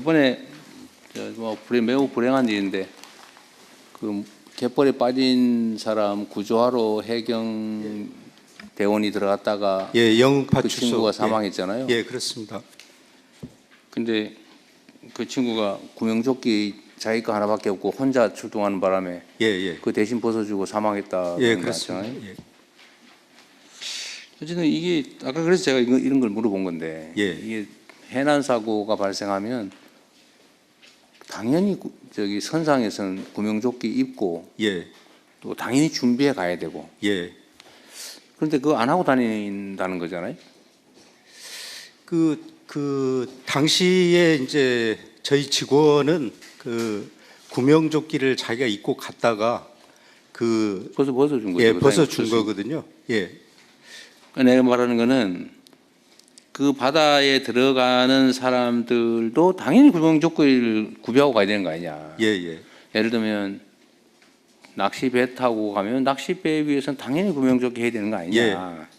이번에 저뭐 불행, 매우 불행한 일인데 그 갯벌에 빠진 사람 구조하러 해경 대원이 들어갔다가 예, 영파 그 출소. 친구가 예. 사망했잖아요. 예, 그렇습니다. 근데 그 친구가 구명조끼 자기 거 하나밖에 없고 혼자 출동하는 바람에 예, 예. 그 대신 벗어주고 사망했다. 예, 그렇습니다. 예. 어쨌든 이게 아까 그래서 제가 이런 걸 물어본 건데 예. 이게 해난 사고가 발생하면 당연히 구- 저기 선상에서는 구명조끼 입고 예. 또 당연히 준비해 가야 되고 예. 그런데 그거 안 하고 다닌다는 거잖아요. 그, 그, 당시에 이제 저희 직원은 그 구명조끼를 자기가 입고 갔다가 그, 벗어 벗어 준 거죠. 예, 그 벗어준 사람이. 거거든요. 예. 그러니까 내가 말하는 거는 그 바다에 들어가는 사람들도 당연히 구명 조끼를 구비하고 가야 되는 거 아니냐. 예, 예. 예를 들면 낚시 배 타고 가면 낚시 배 위에서는 당연히 구명조끼 해야 되는 거 아니냐. 예.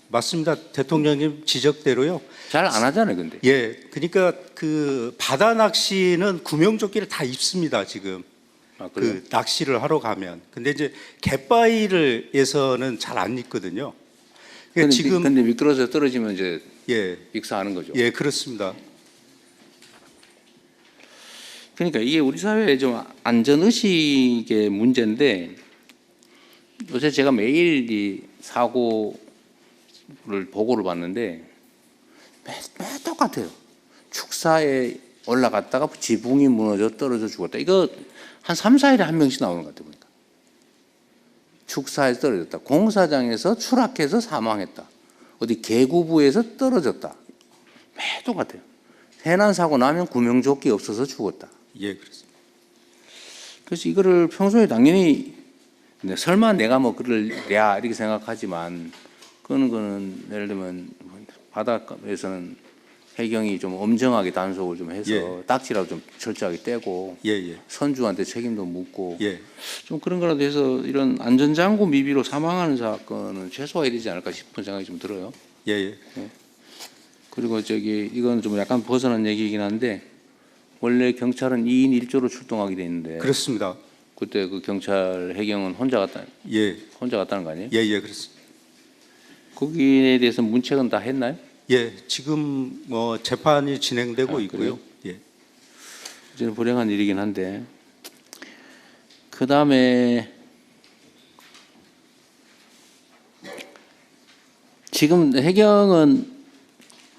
맞습니다. 대통령님 지적대로요. 잘 안 하잖아요, 근데. 예. 그러니까 그 바다 낚시는 구명조끼를 다 입습니다, 지금. 아? 그 낚시를 하러 가면. 근데 이제 갯바위를 에서는 잘 안 입거든요. 그러니까 근데, 지금 미, 근데 미끄러져 떨어지면 이제 예. 익사하는 거죠. 예, 그렇습니다. 그러니까 이게 우리 사회의 좀 안전 의식의 문제인데 요새 제가 매일 이 사고를 보고를 받는데 매, 매 똑같아요. 축사에 올라갔다가 지붕이 무너져 떨어져 죽었다. 이거 한 3, 4일에 한 명씩 나오는 것 같아요. 보니까. 축사에서 떨어졌다. 공사장에서 추락해서 사망했다. 어디 계구부에서 떨어졌다. 매 똑같아요. 해난 사고 나면 구명조끼 없어서 죽었다. 예, 그렇습니다. 그래서 이거를 평소에 당연히 네, 설마 내가 뭐 그를 내야 이렇게 생각하지만 그거는 거는 예를 들면 바닷가에서는 해경이 좀 엄정하게 단속을 좀 해서 예. 딱지라도 좀 철저하게 떼고 예, 예. 선주한테 책임도 묻고 예. 좀 그런 거라도 해서 이런 안전장구 미비로 사망하는 사건은 최소화해야 되지 않을까 싶은 생각이 좀 들어요. 예, 예. 그리고 저기 이건 좀 약간 벗어난 얘기이긴 한데 원래 경찰은 2인 1조로 출동하게 돼 있는데 그렇습니다. 그때 그 경찰 해경은 혼자 갔다 예. 혼자 갔다는 거 아니에요? 예, 예, 그렇습니다. 거기에 대해서 문책은 다 했나요? 예, 지금 뭐 재판이 진행되고 아, 있고요. 예. 이제는 불행한 일이긴 한데 그 다음에 지금 해경은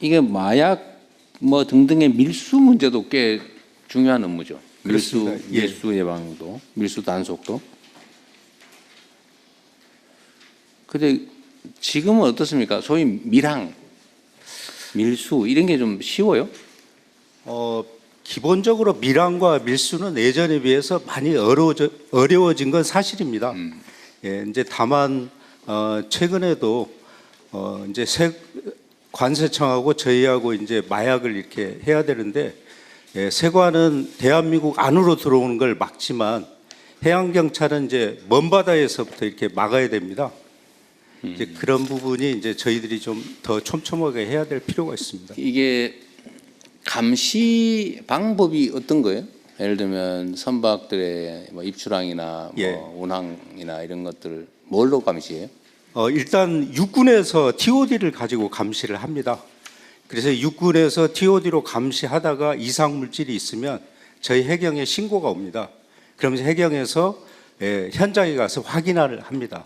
이게 마약 뭐 등등의 밀수 문제도 꽤 중요한 업무죠. 밀수. 예. 밀수 예방도 밀수 단속도. 근데 지금은 어떻습니까? 소위 밀항, 밀수 이런 게 좀 쉬워요? 어, 기본적으로 밀항과 밀수는 예전에 비해서 많이 어려워져, 어려워진 건 사실입니다. 예, 이제 다만 어, 최근에도 어, 이제 세, 관세청하고 저희하고 이제 마약을 이렇게 해야 되는데 예, 세관은 대한민국 안으로 들어오는 걸 막지만 해양 경찰은 이제 먼 바다에서부터 이렇게 막아야 됩니다. 이제 그런 부분이 이제 저희들이 좀 더 촘촘하게 해야 될 필요가 있습니다. 이게 감시 방법이 어떤 거예요? 예를 들면 선박들의 뭐 입출항이나 예. 뭐 운항이나 이런 것들을 뭘로 감시해요? 어, 일단 육군에서 TOD를 가지고 감시를 합니다. 그래서 육군에서 TOD로 감시하다가 이상 물질이 있으면 저희 해경에 신고가 옵니다. 그러면서 해경에서 예, 현장에 가서 확인을 합니다.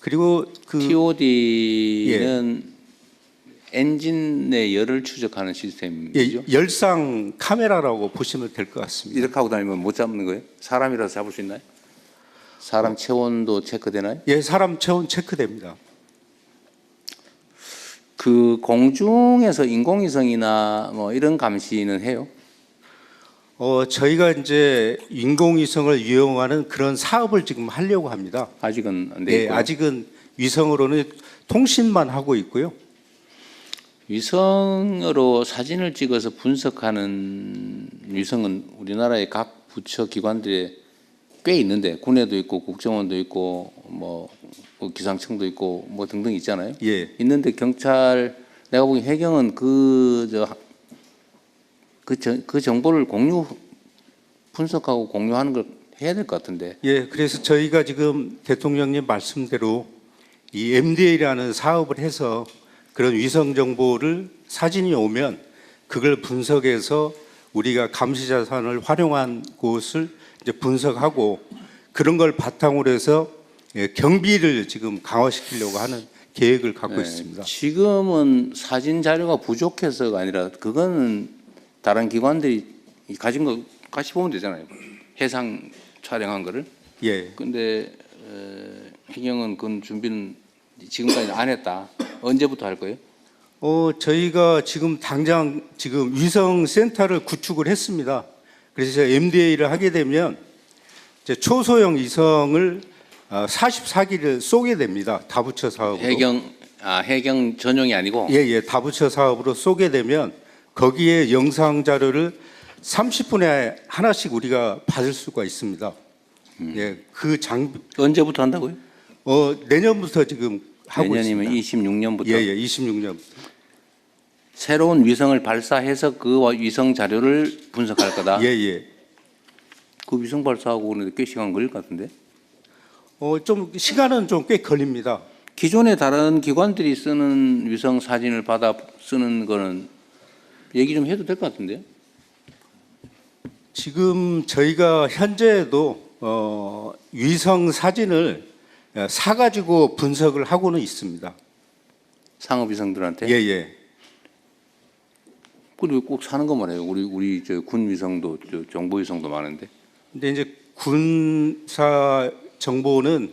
그리고 그 TOD는 엔진 내 열을 추적하는 시스템이죠. 예, 열상 카메라라고 보시면 될 것 같습니다. 이렇게 하고 다니면 못 잡는 거예요? 사람이라서 잡을 수 있나요? 사람 체온도 체크되나요? 예, 사람 체온 체크됩니다. 그 공중에서 인공위성이나 뭐 이런 감시는 해요? 어, 저희가 이제 인공위성을 이용하는 그런 사업을 지금 하려고 합니다. 아직은 안돼 네, 아직은 위성으로는 통신만 하고 있고요. 위성으로 사진을 찍어서 분석하는 위성은 우리나라의 각 부처 기관들에 꽤 있는데 군에도 있고 국정원도 있고 뭐그 기상청도 있고 뭐 등등 있잖아요. 예. 있는데 경찰 내가 보기 해경은 그 저 그, 저, 그 정보를 공유 분석하고 공유하는 걸 해야 될 것 같은데 예, 그래서 저희가 지금 대통령님 말씀대로 이 MDA라는 사업을 해서 그런 위성 정보를 사진이 오면 그걸 분석해서 우리가 감시 자산을 활용한 곳을 이제 분석하고 그런 걸 바탕으로 해서 예, 경비를 지금 강화시키려고 하는 계획을 갖고 네, 있습니다. 지금은 사진 자료가 부족해서가 아니라 그거는 다른 기관들이 가진 거 같이 보면 되잖아요. 해상 촬영한 거를. 예, 근데 어, 해경은 그건 준비는 지금까지 안 했다. 언제부터 할 거예요? 어, 저희가 지금 당장 지금 위성 센터를 구축을 했습니다. 그래서 MDA를 하게 되면 이제 초소형 위성을 44기를 쏘게 됩니다. 다부처 사업으로. 해경 아 해경 전용이 아니고 예, 예. 다부처 사업으로 쏘게 되면 거기에 영상 자료를 30분에 하나씩 우리가 받을 수가 있습니다. 음. 예, 그 장비 언제부터 한다고요? 어, 내년부터 지금 하고 내년이면 있습니다. 26년부터 예, 예. 26년. 새로운 위성을 발사해서 그 위성 자료를 분석할 거다. 예, 예. 그 위성 발사하고 그러는데 꽤 시간 걸릴 것 같은데. 어, 좀 시간은 좀 꽤 걸립니다. 기존에 다른 기관들이 쓰는 위성 사진을 받아 쓰는 거는 얘기 좀 해도 될 것 같은데요. 지금 저희가 현재도 어, 위성 사진을 어, 사가지고 분석을 하고는 있습니다. 상업 위성들한테. 예, 예. 그리고 꼭 사는 것만 해요. 우리 우리 저군 위성도 저 정보 위성도 많은데. 근데 이제 군사 정보는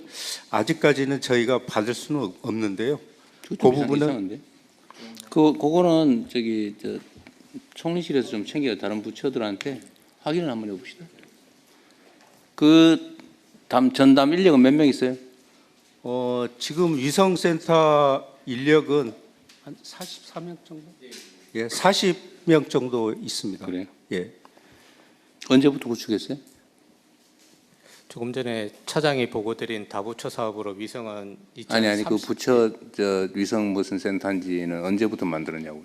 아직까지는 저희가 받을 수는 없- 없는데요. 그 부분은- 이상한데. 그 그거는 저기 저 총리실에서 좀 챙겨 다른 부처들한테 확인을 한번 해봅시다. 그 담, 전담 인력은 몇 명 있어요? 어, 지금 위성센터 인력은 한 44명 정도? 예, 40명 정도 있습니다. 그래요? 예. 언제부터 구축했어요? 조금 전에 차장이 보고 드린 다부처 사업으로 위성은 아니 아니 그2030 부처 저 위성 무슨 센터인지는 언제부터 만들었냐고요?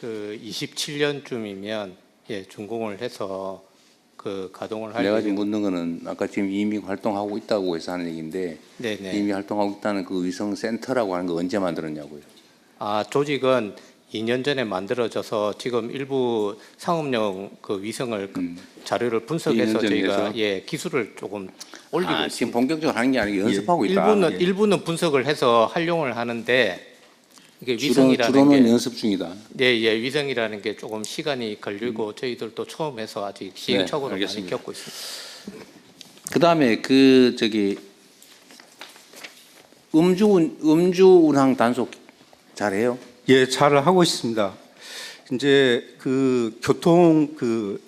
그 27년쯤이면 예 준공을 해서 그 가동을 할 내가 지금 묻는 거는 아까 지금 이미 활동하고 있다고 해서 하는 얘기인데 네네 이미 활동하고 있다는 그 위성 센터라고 하는 거 언제 만들었냐고요? 아 조직은 2년 전에 만들어져서 지금 일부 상업용 그 위성을 그 자료를 2년 분석해서 저희가? 예 기술을 조금 올리고 아, 있습니다. 지금 본격적으로 하는 게 아니고 연습하고 있다. 일부는 예. 일부는 분석을 해서 활용을 하는데 이게 주로, 위성이라는 주로 는 게 연습 중이다. 예, 예, 위성이라는 게 조금 시간이 걸리고 저희들도 처음 해서 아직 시행착오를 많이 음. 네, 알겠습니다. 겪고 있습니다. 그 다음에 그 저기 음주 운- 음주 운항 단속 잘해요? 예, 잘 하고 있습니다. 이제 그 교통 그